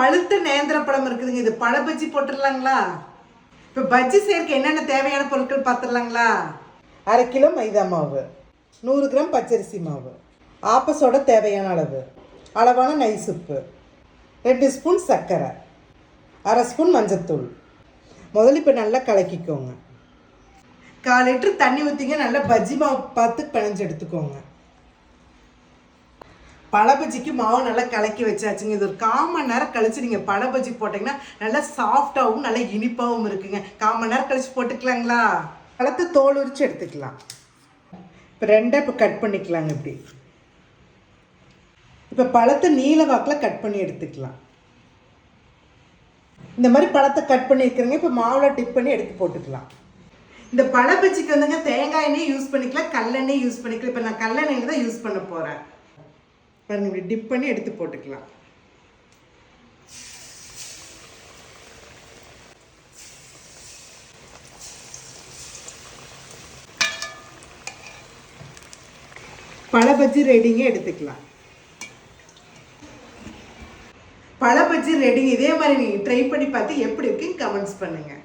பழுத்த நேந்திர பழம் இருக்குதுங்க. இது பழ பஜ்ஜி போட்டுடலாங்களா இப்போ பஜ்ஜி செய்யறதுக்கு என்னென்ன தேவையான பொருட்கள் பார்த்துடலாங்களா அரை கிலோ மைதா மாவு நூறு கிராம் பச்சரிசி மாவு ஆப்பஸோட தேவையான அளவு அளவான நைஸ் உப்பு ரெண்டு ஸ்பூன் சர்க்கரை அரை ஸ்பூன் மஞ்சத்தூள். முதல்ல இப்போ நல்லா கலக்கிக்கோங்க. கால் லிட்டர் தண்ணி ஊற்றிங்க நல்லா பஜ்ஜி மாவு பார்த்து பிணைஞ்சு எடுத்துக்கோங்க. பழபஜிக்கு மாவு நல்லா கலக்கி வச்சாச்சுங்க. இது ஒரு கால் மணி நேரம் கழிச்சு நீங்கள் பழபஜி போட்டிங்கன்னா நல்லா சாஃப்டாகவும் நல்லா இனிப்பாகவும் இருக்குங்க. கால் மணி நேரம் கழிச்சு போட்டுக்கலாங்களா? பழத்தை தோல் உரிச்சு எடுத்துக்கலாம். இப்போ ரெண்டாக இப்போ கட் பண்ணிக்கலாங்க இப்படி. இப்போ பழத்தை நீல வாக்கில் கட் பண்ணி எடுத்துக்கலாம். இந்த மாதிரி பழத்தை கட் பண்ணியிருக்கிறேங்க இப்போ மாவில் டிப் பண்ணி எடுத்து போட்டுக்கலாம். இந்த பழபஜிக்கு வந்துங்க தேங்காய் எண்ணெய் யூஸ் பண்ணிக்கலாம் கல்லெண்ணெய் யூஸ் பண்ணிக்கலாம். இப்போ நான் கல்லெண்ணெய் தான் யூஸ் பண்ண போகிறேன் பாருங்க இப்படி டிப் பண்ணி எடுத்து போட்டுக்கலாம். பழ பஜ்ஜி ரெடிங்க எடுத்துக்கலாம். பழ பஜ்ஜி ரெடிங்க இதே மாதிரி நீங்கள் ட்ரை பண்ணி பார்த்து எப்படி இருக்குன்னு கமெண்ட்ஸ் பண்ணுங்கள்